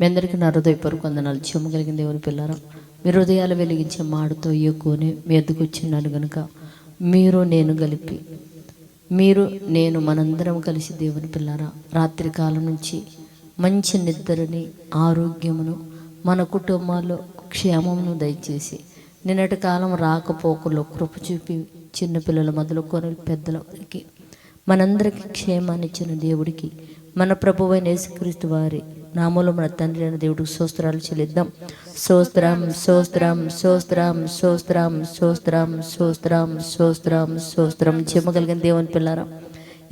మీ అందరికీ నా హృదయపూర్వక వందనాలు. చెమ్మ కలిగిన దేవుని పిల్లరా మీ హృదయాలు వెలిగించే మాటతో ఎక్కువనే మీ ఎద్దుకు వచ్చిన్నాను గనుక మీరు నేను కలిపి మీరు నేను మనందరం కలిసి దేవుని పిల్లరా రాత్రి కాలం నుంచి మంచి నిద్రని ఆరోగ్యమును మన కుటుంబాల్లో క్షేమమును దయచేసి నిన్నటి కాలం రాకపోకల్లో కృప చూపి చిన్నపిల్లల మొదలుకొని పెద్దల వరకు మనందరికీ క్షేమాన్ని ఇచ్చిన దేవుడికి మన ప్రభువైన యేసుక్రీస్తు వారి నామూలు మన తండ్రి అయిన దేవుడికి సోస్త్రాలు చెల్లిద్దాం. సోస్త్రం సోస్త్రం సోస్త్రం సోస్త్రం సోస్త్రం సోస్త్రం సోస్త్రం సోస్త్రం చెమ్మగలిగిన దేవుని పిల్లారా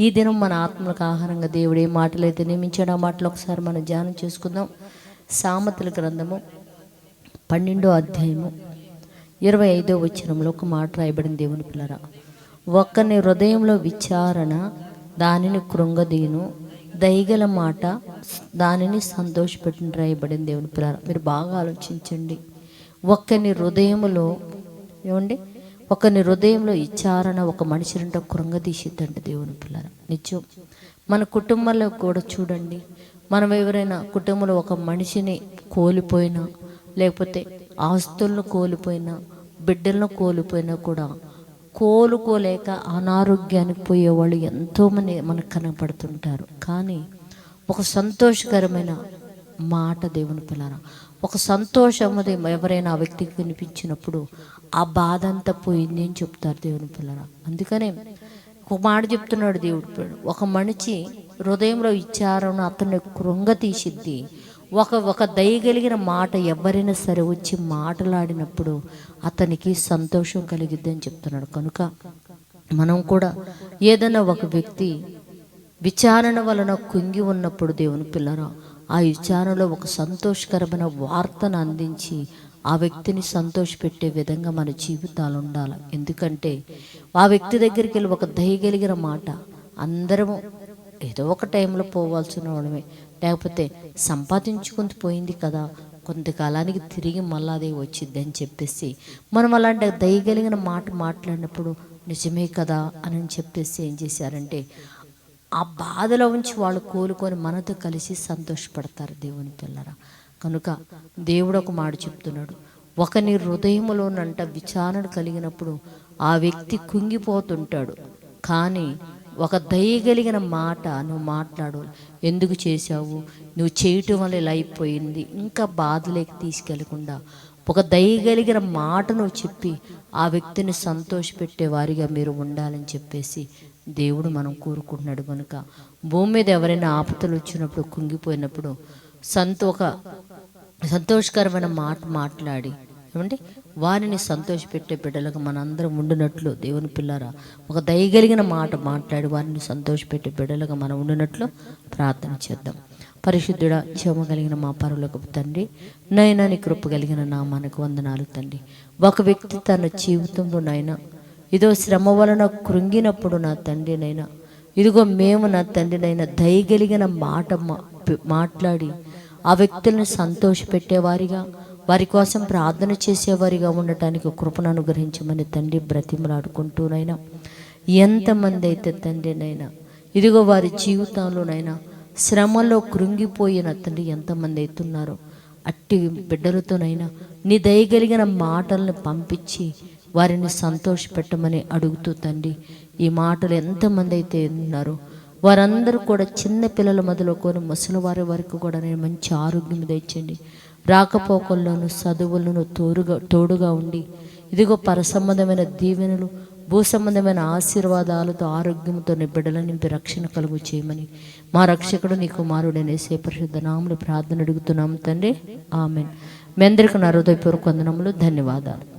ఈ దినం మన ఆత్మలకు ఆహారంగా దేవుడు ఏ మాటలు అయితే నియమించాడు. ఆ మాటలు ఒకసారి మనం ధ్యానం చేసుకుందాం. సామతుల గ్రంథము పన్నెండో అధ్యాయము ఇరవై ఐదో వచనంలో ఒక మాట రాయబడిన దేవుని పిల్లరా ఒక్కని హృదయంలో విచారణ దానిని కృంగదీను దయగల మాట దానిని సంతోషపెట్టిన రాయబడింది దేవుని పిల్లల. మీరు బాగా ఆలోచించండి. ఒక్కని హృదయములో ఏమండి? ఒకని హృదయంలో ఇచ్చారన ఒక మనిషి మనిషిని కృంగదీసిద్దంట దేవుని పిల్లల. నిత్యం మన కుటుంబంలో కూడా చూడండి. మనం ఎవరైనా కుటుంబంలో ఒక మనిషిని కోల్పోయినా లేకపోతే ఆస్తులను కోల్పోయినా బిడ్డలను కోల్పోయినా కూడా కోలుకోలేక అనారోగ్యానికి పోయేవాళ్ళు ఎంతోమంది మనకు కనపడుతుంటారు. కానీ ఒక సంతోషకరమైన మాట దేవుని పిల్లరా ఒక సంతోషం ఎవరైనా ఆ వ్యక్తికి వినిపించినప్పుడు ఆ బాధ అంతా పోయింది అని చెప్తారు దేవుని పిల్లరా. అందుకనే ఒక మాట చెప్తున్నాడు దేవుడు. ఒక మనిషి హృదయంలో ఇచ్చారని అతన్ని కృంగ తీసిద్ది. ఒక ఒక దయగలిగిన మాట ఎవరైనా సరే వచ్చి మాట్లాడినప్పుడు అతనికి సంతోషం కలిగిద్ది అని చెప్తున్నాడు. కనుక మనం కూడా ఏదైనా ఒక వ్యక్తి విచారణ వలన కుంగి ఉన్నప్పుడు దేవుని పిల్లరా ఆ విచారణలో ఒక సంతోషకరమైన వార్తను అందించి ఆ వ్యక్తిని సంతోషపెట్టే విధంగా మన జీవితాలు ఉండాలి. ఎందుకంటే ఆ వ్యక్తి దగ్గరికి వెళ్ళి ఒక దయగలిగిన మాట అందరము ఏదో ఒక టైంలో పోవాల్సిన వాళ్ళమే. లేకపోతే సంపాదించుకుంటూ పోయింది కదా. కొంతకాలానికి తిరిగి మళ్ళా అదే వచ్చింది అని చెప్పేసి మనం అలాంటి దయగలిగిన మాట మాట్లాడినప్పుడు నిజమే కదా అని చెప్పేసి ఏం చేశారంటే ఆ బాధలో ఉంచి వాళ్ళు కోలుకొని మనతో కలిసి సంతోషపడతారు దేవుని పిల్లరా. కనుక దేవుడు ఒక మాట చెప్తున్నాడు. ఒకని హృదయములోనంట విచారణ కలిగినప్పుడు ఆ వ్యక్తి కుంగిపోతుంటాడు. కానీ ఒక దయగలిగిన మాట నువ్వు మాట్లాడు. ఎందుకు చేశావు? నువ్వు చేయటం వల్ల ఇలా అయిపోయింది. ఇంకా బాధలేకి తీసుకెళ్ళకుండా ఒక దయగలిగిన మాట నువ్వు చెప్పి ఆ వ్యక్తిని సంతోషపెట్టే వారిగా మీరు ఉండాలని చెప్పేసి దేవుడు మనం కోరుకుంటున్నాడు కనుక భూమి మీద ఎవరైనా ఆపదలు వచ్చినప్పుడు కుంగిపోయినప్పుడు సంతో ఒక సంతోషకరమైన మాట మాట్లాడి ఏమంటే వారిని సంతోషపెట్టే బిడ్డలకు మనందరం ఉండినట్లు దేవుని పిల్లరా ఒక దయగలిగిన మాట మాట్లాడి వారిని సంతోషపెట్టే బిడ్డలకు మనం ఉండినట్లు ప్రార్థన చేద్దాం. పరిశుద్ధుడ క్షమ కలిగిన మా పరులకు తండ్రి నైనాని కృప కలిగిన నామానికి వందనాలు తండ్రి. ఒక వ్యక్తి తన జీవితంలో నైనా ఇదో శ్రమ వలన కృంగినప్పుడు నా తండ్రి నైనా ఇదిగో మేము నా తండ్రినైనా దయగలిగిన మాట మా- మాట్లాడి ఆ వ్యక్తులను సంతోషపెట్టేవారిగా వారి కోసం ప్రార్థన చేసేవారిగా ఉండటానికి కృపను అనుగ్రహించమని తండ్రి బ్రతిమలాడుకుంటూనైనా ఎంతమంది అయితే తండ్రినైనా ఇదిగో వారి జీవితంలోనైనా శ్రమలో కృంగిపోయిన తండ్రి ఎంతమంది అవుతున్నారో అట్టి బిడ్డలతోనైనా నీ దయగలిగిన మాటలను పంపించి వారిని సంతోషపెట్టమని అడుగుతూ తండ్రి ఈ మాటలు ఎంతమంది అయితే ఉన్నారో. వారందరూ కూడా చిన్న పిల్లల మొదలుకొని ముసలి వారి వరకు కూడా నేను మంచి ఆరోగ్యం తెచ్చండి రాకపోకల్లోనూ చదువులను తోడుగా తోడుగా ఉండి. ఇదిగో పరసంబంధమైన దీవెనలు భూ సంబంధమైన ఆశీర్వాదాలతో ఆరోగ్యంతో నీ బిడ్డల నింపి రక్షణ కలుగు చేయమని. మా రక్షకుడు నీ కుమారుడనే సే పరిశుద్ధ నాములు ప్రార్థన అడుగుతున్నాం తండ్రి. ఆమెన్. మీ అందరికీ నా హృదయపూర్వక వందనములు. ధన్యవాదాలు.